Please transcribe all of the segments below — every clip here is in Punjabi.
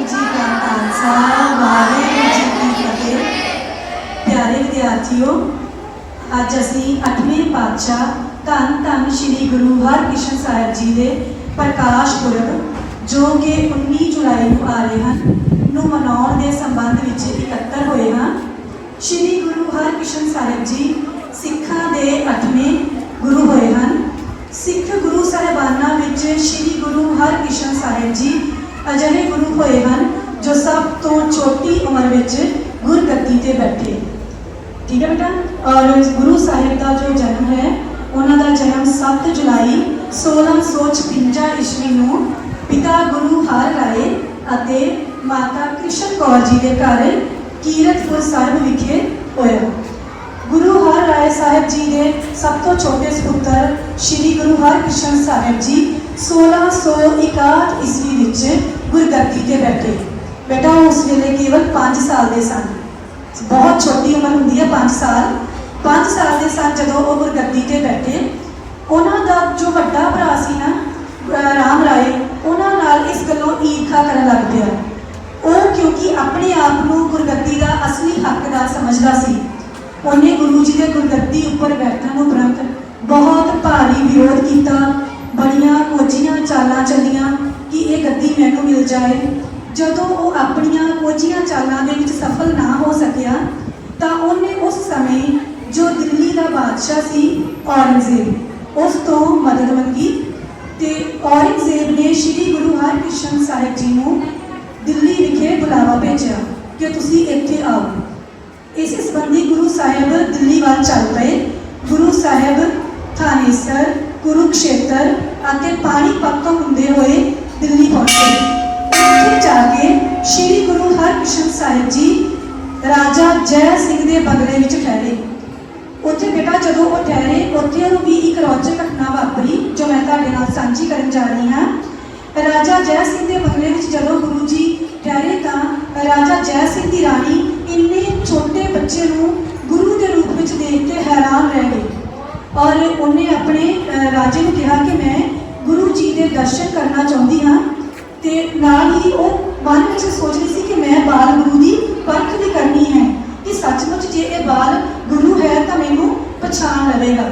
ਵਾਹਿਗੁਰੂ ਜੀ ਕਾ ਖਾਲਸਾ ਵਾਹਿਗੁਰੂ ਜੀ ਕੀ ਫਤਿਹ ਪਿਆਰੇ ਵਿਦਿਆਰਥੀਓ ਅੱਜ ਅਸੀਂ 8ਵੇਂ ਪਾਤਸ਼ਾਹ ਧੰਨ ਧੰਨ ਸ੍ਰੀ ਗੁਰੂ ਹਰਕ੍ਰਿਸ਼ਨ ਸਾਹਿਬ ਜੀ ਦੇ ਪ੍ਰਕਾਸ਼ ਪੁਰਬ ਜੋ ਕਿ 19 ਜੁਲਾਈ ਨੂੰ ਆ ਰਹੇ ਹਨ ਨੂੰ ਮਨਾਉਣ ਦੇ ਸੰਬੰਧ ਵਿੱਚ ਇਕੱਤਰ ਹੋਏ ਹਾਂ ਸ੍ਰੀ ਗੁਰੂ ਹਰਕ੍ਰਿਸ਼ਨ ਸਾਹਿਬ ਜੀ ਸਿੱਖਾਂ ਦੇ 8ਵੇਂ ਗੁਰੂ ਹੋਏ ਹਨ ਸਿੱਖ ਗੁਰੂ ਸਾਹਿਬਾਨਾਂ ਵਿੱਚ ਸ੍ਰੀ ਗੁਰੂ ਹਰਕ੍ਰਿਸ਼ਨ ਸਾਹਿਬ ਜੀ ਅਜਿਹੇ ਗੁਰੂ ਹੋਏ ਹਨ ਜੋ ਸਭ ਤੋਂ ਛੋਟੀ ਉਮਰ ਵਿੱਚ ਗੁਰਗੱਦੀ ਤੇ ਬੈਠੇ। ਠੀਕ ਹੈ ਬੇਟਾ? ਔਰ ਗੁਰੂ ਸਾਹਿਬ ਦਾ ਜੋ ਜਨਮ ਹੈ, ਉਹਨਾਂ ਦਾ ਜਨਮ 7 ਜੁਲਾਈ 1656 ਈਸਵੀ ਨੂੰ ਪਿਤਾ ਗੁਰੂ ਹਰ ਰਾਏ ਅਤੇ ਮਾਤਾ ਕ੍ਰਿਸ਼ਨ ਕੌਰ ਜੀ ਦੇ ਘਰ ਕੀਰਤਪੁਰ ਸਾਹਿਬ ਵਿਖੇ ਹੋਇਆ। ਗੁਰੂ ਹਰ ਰਾਏ ਸਾਹਿਬ ਜੀ ਦੇ ਸਭ ਤੋਂ ਛੋਟੇ ਸੁਪੁੱਤਰ ਸ੍ਰੀ ਗੁਰੂ ਹਰਕ੍ਰਿਸ਼ਨ ਸਾਹਿਬ ਜੀ 1661 ਈਸਵੀ ਵਿੱਚ ਗੁਰਗੱਦੀ ਤੇ ਬੈਠੇ। ਬੇਟਾ, ਉਸ ਵੇਲੇ ਕੇਵਲ 5 ਸਾਲ ਦੇ ਸਨ। ਬਹੁਤ ਛੋਟੀ ਉਮਰ ਹੁੰਦੀ ਹੈ 5 ਸਾਲ। 5 ਸਾਲ ਦੇ ਸਨ ਜਦੋਂ ਉਹ ਗੁਰਗੱਦੀ ਤੇ ਬੈਠੇ। ਉਹਨਾਂ ਦਾ ਜੋ ਵੱਡਾ ਭਰਾ ਸੀ ਨਾ ਰਾਮ ਰਾਏ, ਉਹਨਾਂ ਨਾਲ ਇਸ ਗੱਲੋਂ ਈਰਖਾ ਕਰਨ ਲੱਗ ਪਿਆ। ਉਹ ਕਿਉਂਕਿ ਆਪਣੇ ਆਪ ਨੂੰ ਗੁਰਗੱਦੀ ਦਾ ਅਸਲੀ ਹੱਕਦਾਰ ਸਮਝਦਾ ਸੀ। ਉਹਨੇ ਗੁਰੂ ਜੀ ਦੇ ਗੁਰਗੱਦੀ ਉੱਪਰ ਬੈਠਣ ਉਪਰੰਤ ਬਹੁਤ ਭਾਰੀ ਵਿਰੋਧ ਕੀਤਾ। ਬੜੀਆਂ ਕੋਝੀਆਂ ਚਾਲਾਂ ਚੱਲੀਆਂ ਕਿ ਇਹ ਗੱਦੀ ਮੈਨੂੰ ਮਿਲ ਜਾਏ। ਜਦੋਂ ਉਹ ਆਪਣੀਆਂ ਕੋਝੀਆਂ ਚਾਲਾਂ ਦੇ ਵਿੱਚ ਸਫਲ ਨਾ ਹੋ ਸਕਿਆ, ਤਾਂ ਉਹਨੇ ਉਸ ਸਮੇਂ ਜੋ ਦਿੱਲੀ ਦਾ ਬਾਦਸ਼ਾਹ ਸੀ, ਔਰੰਗਜ਼ੇਬ, ਉਸ ਤੋਂ ਮਦਦ ਮੰਗੀ ਤੇ ਔਰੰਗਜ਼ੇਬ ਨੇ ਸ੍ਰੀ ਗੁਰੂ ਹਰਕ੍ਰਿਸ਼ਨ ਸਾਹਿਬ ਜੀ ਨੂੰ ਦਿੱਲੀ ਵਿਖੇ ਬੁਲਾਵਾ ਭੇਜਿਆ ਕਿ ਤੁਸੀਂ ਇੱਥੇ ਆਓ। ਇਸ ਸੰਬੰਧੀ ਗੁਰੂ ਸਾਹਿਬ ਦਿੱਲੀ ਵੱਲ ਚੱਲ ਪਏ। ਗੁਰੂ ਸਾਹਿਬ ਥਾਨੇਸਰ ਕੁਰੂਕਸ਼ੇਤਰ ਅਤੇ ਪਾਣੀਪਤ ਤੋਂ ਹੁੰਦੇ ਹੋਏ ਦਿੱਲੀ ਪਹੁੰਚੇ ਉੱਥੇ ਜਾ ਕੇ ਸ੍ਰੀ ਗੁਰੂ ਹਰਕ੍ਰਿਸ਼ਨ ਸਾਹਿਬ ਜੀ, ਰਾਜਾ ਜੈ ਸਿੰਘ ਦੇ ਬਗਲੇ ਵਿੱਚ ਠਹਿਰੇ। ਉੱਥੇ ਬੇਟਾ, ਜਦੋਂ ਉਹ ਠਹਿਰੇ, ਉੱਥੇ ਉਹਨੂੰ ਵੀ ਇੱਕ ਰੌਚਕ ਘਟਨਾ ਵਾਪਰੀ, ਜੋ ਮੈਂ ਤੁਹਾਡੇ ਨਾਲ ਸਾਂਝੀ ਕਰਨ ਜਾ ਰਹੀ ਹਾਂ। ਰਾਜਾ ਜੈ ਸਿੰਘ ਦੇ ਬਗਲੇ ਵਿੱਚ ਜਦੋਂ ਗੁਰੂ ਜੀ ਠਹਿਰੇ ਤਾਂ ਰਾਜਾ ਜੈ ਸਿੰਘ ਦੀ ਰਾਣੀ ਇੰਨੇ ਛੋਟੇ ਬੱਚੇ ਨੂੰ ਗੁਰੂ ਦੇ ਰੂਪ ਵਿੱਚ ਦੇਖ ਕੇ ਹੈਰਾਨ ਰਹਿ ਗਈ। ਔਰ ਉਹਨੇ ਆਪਣੇ ਰਾਜੇ ਨੂੰ ਕਿਹਾ ਕਿ ਮੈਂ ਗੁਰੂ ਜੀ ਦੇ ਦਰਸ਼ਨ ਕਰਨਾ ਚਾਹੁੰਦੀ ਹਾਂ। ਤੇ ਨਾਲ ਹੀ ਉਹ ਮਨ ਵਿੱਚ ਸੋਚ ਰਹੀ ਸੀ ਕਿ ਮੈਂ ਬਾਲ ਗੁਰੂ ਦੀ ਪਰਖ ਵੀ ਕਰਨੀ ਹੈ। ਕਿ ਸੱਚਮੁੱਚ ਜੇ ਇਹ ਬਾਲ ਗੁਰੂ ਹੈ ਤਾਂ ਮੈਨੂੰ ਪਛਾਣ ਲਵੇਗਾ।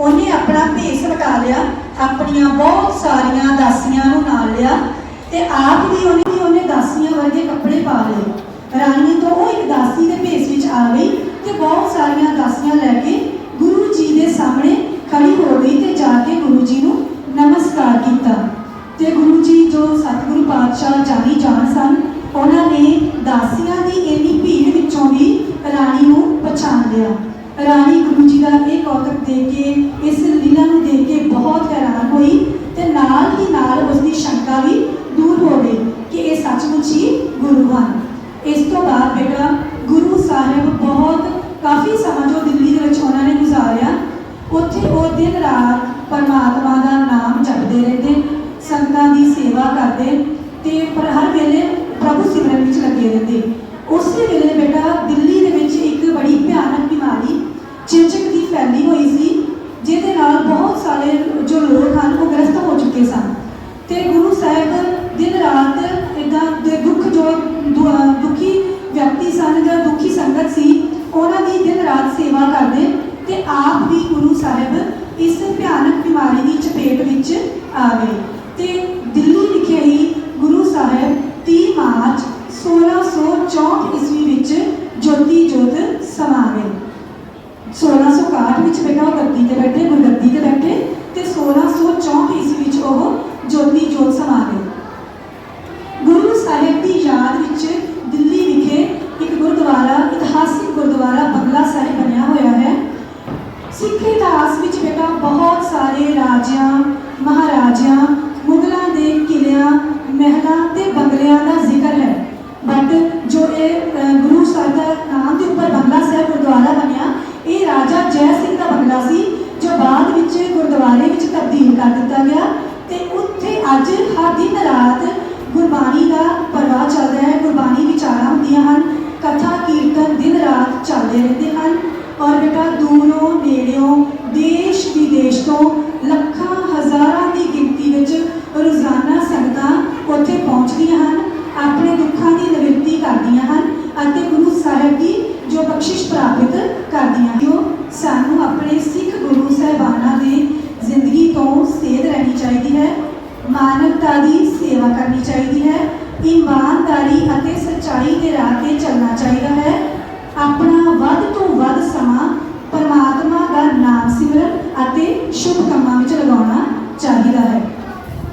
ਉਹਨੇ ਆਪਣਾ ਭੇਸ ਵਟਾ ਲਿਆ, ਆਪਣੀਆਂ ਬਹੁਤ ਸਾਰੀਆਂ ਦਾਸੀਆਂ ਨੂੰ ਨਾਲ ਲਿਆ ਤੇ ਆਪ ਵੀ ਉਹਨੇ ਵੀ ਉਹਨੇ ਦਾਸੀਆਂ ਵਰਗੇ ਕੱਪੜੇ ਪਾ ਲਏ। ਰਾਣੀ ਤੋਂ ਉਹ ਇੱਕ ਦਾਸੀ ਦੇ ਭੇਸ ਵਿੱਚ ਆ ਗਈ ਤੇ ਬਹੁਤ ਸਾਰੀਆਂ ਦਾਸੀਆਂ ਲੈ ਕੇ ਜੀ ਦੇ ਸਾਹਮਣੇ ਖੜੀ ਹੋ ਗਈ ਤੇ ਜਾ ਕੇ ਗੁਰੂ ਜੀ ਨੂੰ ਨਮਸਕਾਰ ਕੀਤਾ। ਤੇ ਗੁਰੂ ਜੀ ਜੋ ਸਤਿਗੁਰੂ ਪਾਤਸ਼ਾਹ ਜਾਣੀ ਜਾਣ ਸਨ, ਉਹਨਾਂ ਨੇ ਦਾਸੀਆਂ ਦੀ ਇੰਨੀ ਭੀੜ ਵਿੱਚੋਂ ਵੀ ਰਾਣੀ ਨੂੰ ਪਛਾਣ ਲਿਆ। ਰਾਣੀ ਗੁਰੂ ਜੀ ਦਾ ਇਹ ਕੌਤਕ ਦੇਖ ਕੇ, ਇਸ ਲੀਲਾ ਨੂੰ ਦੇਖ ਕੇ ਬਹੁਤ ਹੈਰਾਨ ਹੋਈ ਤੇ ਨਾਲ ਹੀ ਨਾਲ ਉਸ ਦੀ ਸ਼ੰਕਾ ਵੀ ਦੂਰ ਹੋ ਗਈ ਕਿ ਇਹ ਸੱਚਮੁੱਚ ਹੀ ਗੁਰੂ ਹਨ ਇਸ ਤੋਂ ਬਾਅਦ ਬੇਟਾ ਗੁਰੂ ਸਾਹਿਬ ਬਹੁਤ ਕਾਫੀ ਸਮਾਂ ਜੋ ਦਿੱਲੀ ਦੇ ਵਿੱਚ ਉਹਨਾਂ ਨੇ ਗੁਜ਼ਾਰਿਆ ਉੱਥੇ ਉਹ ਦਿਨ ਰਾਤ ਪਰਮਾਤਮਾ ਦਾ ਨਾਮ ਜਪਦੇ ਰਹਿੰਦੇ ਸੰਤਾਂ ਦੀ ਸੇਵਾ ਕਰਦੇ ਤੇ ਪਰ ਹਰ ਵੇਲੇ ਪ੍ਰਭੂ ਸਿਮਰਨ ਵਿੱਚ ਲੱਗੇ ਰਹਿੰਦੇ। ਉਸੇ ਵੇਲੇ ਬੇਟਾ ਦਿੱਲੀ ਦੇ ਵਿੱਚ ਇੱਕ ਬੜੀ ਭਿਆਨਕ ਬਿਮਾਰੀ ਚਿੰਚਕ ਦੀ ਫੈਲੀ ਹੋਈ ਸੀ, ਜਿਹਦੇ ਨਾਲ ਬਹੁਤ ਸਾਰੇ ਜੋ ਲੋਕ ਹਨ ਉਹ ਗ੍ਰਸਤ ਹੋ ਚੁੱਕੇ ਸਨ। ਤੇ ਗੁਰੂ ਸਾਹਿਬ ਦਿਨ ਰਾਤ ਇਦਾਂ ਦੇ ਦੁੱਖ ਜੋ ਦੁਖੀ ਵਿਅਕਤੀ ਸਨ ਜਾਂ ਦੁਖੀ ਸੰਗਤ ਸੀ, ਉਹਨਾਂ ਦੀ ਦਿਨ ਰਾਤ ਸੇਵਾ ਕਰਦੇ ਤੇ ਆਪ ਵੀ ਗੁਰੂ ਸਾਹਿਬ ਇਸ ਭਿਆਨਕ ਬਿਮਾਰੀ ਦੀ ਚਪੇਟ ਵਿੱਚ ਆ ਗਏ ਤੇ ਦਿੱਲੀ ਵਿਖੇ ਹੀ ਗੁਰੂ ਸਾਹਿਬ 30 ਮਾਰਚ 1664 ਈਸਵੀ ਵਿੱਚ ਜੋਤੀ ਜੋਤ ਸਮਾ ਗਏ 1661 ਵਿੱਚ ਬੇਟਾ ਉਹ ਗੱਦੀ ਤੇ ਬੈਠੇ, ਗੁਰਗੱਦੀ ਤੇ ਬੈਠੇ ਤੇ 1664 ਈਸਵੀ ਵਿੱਚ ਉਹ ਜੋਤੀ ਜੋਤ ਸਮਾ ਗਏ ਗੁਰਦੁਆਰੇ ਵਿੱਚ ਤਬਦੀਲ ਕਰ ਦਿੱਤਾ ਗਿਆ ਤੇ ਉੱਥੇ ਅੱਜ ਹਰ ਦਿਨ ਰਾਤ ਗੁਰਬਾਣੀ ਦਾ ਪ੍ਰਵਾਹ ਚੱਲਦਾ ਹੈ। ਗੁਰਬਾਣੀ ਵਿਚਾਰਾਂ ਹੁੰਦੀਆਂ ਹਨ, ਕਥਾ, ਕੀਰਤਨ ਦਿਨ ਰਾਤ ਚੱਲਦੇ ਰਹਿੰਦੇ ਹਨ ਔਰ ਬੇਟਾ ਦੂਰੋਂ, ਨੇੜਿਓਂ, ਦੇਸ਼ ਵਿਦੇਸ਼ ਤੋਂ ਲੱਖਾਂ, ਹਜ਼ਾਰਾਂ ਦੀ ਗਿਣਤੀ ਵਿੱਚ ਰੋਜ਼ਾਨਾ ਸੰਗਤਾਂ ਉੱਥੇ ਪਹੁੰਚਦੀਆਂ ਹਨ, ਆਪਣੇ ਦੁੱਖਾਂ ਦੀ ਦੁੱਖ ਕਰਦੀਆਂ ਹਨ ਅਤੇ ਗੁਰੂ ਸਾਹਿਬ ਦੀ ਜੋ ਬਖਸ਼ਿਸ਼ ਪ੍ਰਾਪਤ ਕਰਦੀਆਂ ਜੋ ਸਾਨੂੰ ਆਪਣੇ ਸਿੱਖ ਗੁਰੂ ਸਾਹਿਬਾਨਾਂ ਦੀ ਜ਼ਿੰਦਗੀ ਤੋਂ ਸੇਧ ਰਹਿਣੀ ਚਾਹੀਦੀ ਹੈ ਮਾਨਵਤਾ ਦੀ ਸੇਵਾ ਕਰਨੀ ਚਾਹੀਦੀ ਹੈ ਇਮਾਨਦਾਰੀ ਅਤੇ ਸੱਚਾਈ ਦੇ ਰਾਹ ਤੇ ਚੱਲਣਾ ਚਾਹੀਦਾ ਹੈ ਆਪਣਾ ਵੱਧ ਤੋਂ ਵੱਧ ਸਮਾਂ ਪਰਮਾਤਮਾ ਦਾ ਨਾਮ ਸਿਮਰਨ ਅਤੇ ਸ਼ੁਭ ਕੰਮਾਂ ਵਿੱਚ ਲਗਾਉਣਾ ਚਾਹੀਦਾ ਹੈ।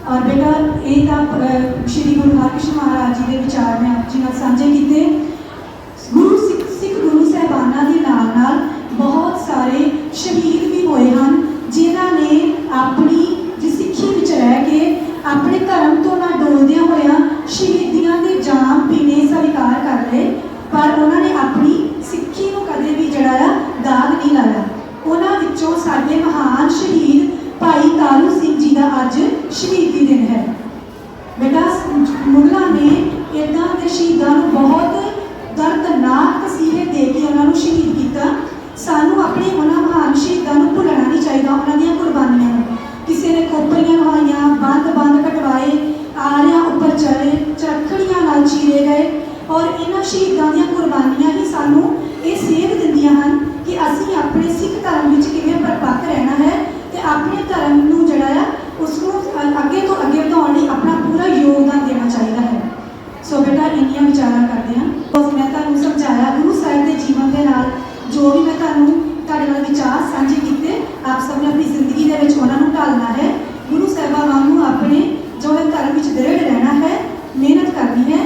ਔਰ ਬੇਟਾ, ਇਹ ਤਾਂ ਸ਼੍ਰੀ ਗੁਰੂ ਹਰਕ੍ਰਿਸ਼ਨ ਮਹਾਰਾਜ ਜੀ ਦੇ ਵਿਚਾਰ ਮੈਂ ਆਪ ਜੀ ਨਾਲ ਸਾਂਝੇ ਕੀਤੇ। ਗੁਰੂ ਸਿੱਖ ਸਿੱਖ ਗੁਰੂ ਸਾਹਿਬਾਨਾਂ ਦੇ ਨਾਲ ਨਾਲ ਬਹੁਤ ਸਾਰੇ ਸ਼ਹੀਦ ਵੀ ਹੋਏ ਹਨ, ਜਿਨ੍ਹਾਂ ਨੇ ਆਪਣੀ ਜੀ ਸਿੱਖੀ ਵਿੱਚ ਰਹਿ ਕੇ ਆਪਣੇ ਧਰਮ ਤੋਂ ਨਾ ਡੋਲਦਿਆਂ ਹੋਇਆਂ ਸ਼ਹੀਦੀਆਂ ਦੇ ਜਾਮ ਪੀਣੇ ਸਵੀਕਾਰ ਕਰ ਲਏ, ਪਰ ਉਹਨਾਂ ਨੇ ਆਪਣੀ ਸਿੱਖੀ ਨੂੰ ਕਦੇ ਵੀ ਜਿਹੜਾ ਆ ਦਾਗ ਨਹੀਂ ਲਾਇਆ। ਉਹਨਾਂ ਵਿੱਚੋਂ ਸਾਡੇ ਮਹਾਨ ਸ਼ਹੀਦ ਭਾਈ ਤਾਰੂ ਸਿੰਘ ਜੀ ਦਾ ਅੱਜ ਸ਼ਹੀਦੀ ਦਿਨ ਹੈ। ਬੇਟਾ, ਮੁਗਲਾਂ ਨੇ ਇਦਾਂ ਦੇ ਸ਼ਹੀਦਾਂ ਨੂੰ ਬਹੁਤ ਦਰਦਨਾਕ ਤਸੀਹੇ ਦੇ ਕੇ ਉਹਨਾਂ ਨੂੰ ਸ਼ਹੀਦ ਕੀਤਾ। ਸਾਨੂੰ ਆਪਣੇ ਉਹਨਾਂ ਮਹਾਨ ਸ਼ਹੀਦਾਂ ਨੂੰ ਭੁੱਲਣਾ ਨਹੀਂ ਚਾਹੀਦਾ, ਉਹਨਾਂ ਦੀਆਂ ਕੁਰਬਾਨੀਆਂ ਨੂੰ। ਕਿਸੇ ਨੇ ਖੋਪਰੀਆਂ ਲਵਾਈਆਂ, ਬੰਦ ਬੰਦ ਕਟਵਾਏ, ਆਰਿਆਂ ਉੱਪਰ ਚੜੇ ਚਰਖੜੀਆਂ ਨਾਲ ਚੀਰੇ ਗਏ ਔਰ ਇਹਨਾਂ ਸ਼ਹੀਦਾਂ ਦੀਆਂ ਕੁਰਬਾਨੀਆਂ ਜੋ ਵੀ ਮੈਂ ਤੁਹਾਨੂੰ ਤੁਹਾਡੇ ਨਾਲ ਵਿਚਾਰ ਸਾਂਝੇ ਕੀਤੇ, ਆਪ ਸਭ ਨੇ ਆਪਣੀ ਜ਼ਿੰਦਗੀ ਦੇ ਵਿੱਚ ਉਹਨਾਂ ਨੂੰ ਢਾਲਣਾ ਹੈ। ਗੁਰੂ ਸਾਹਿਬਾਨ ਨੂੰ ਆਪਣੇ ਜੋ ਹੈ ਧਰਮ ਵਿੱਚ ਦ੍ਰਿੜ ਰਹਿਣਾ ਹੈ, ਮਿਹਨਤ ਕਰਨੀ ਹੈ।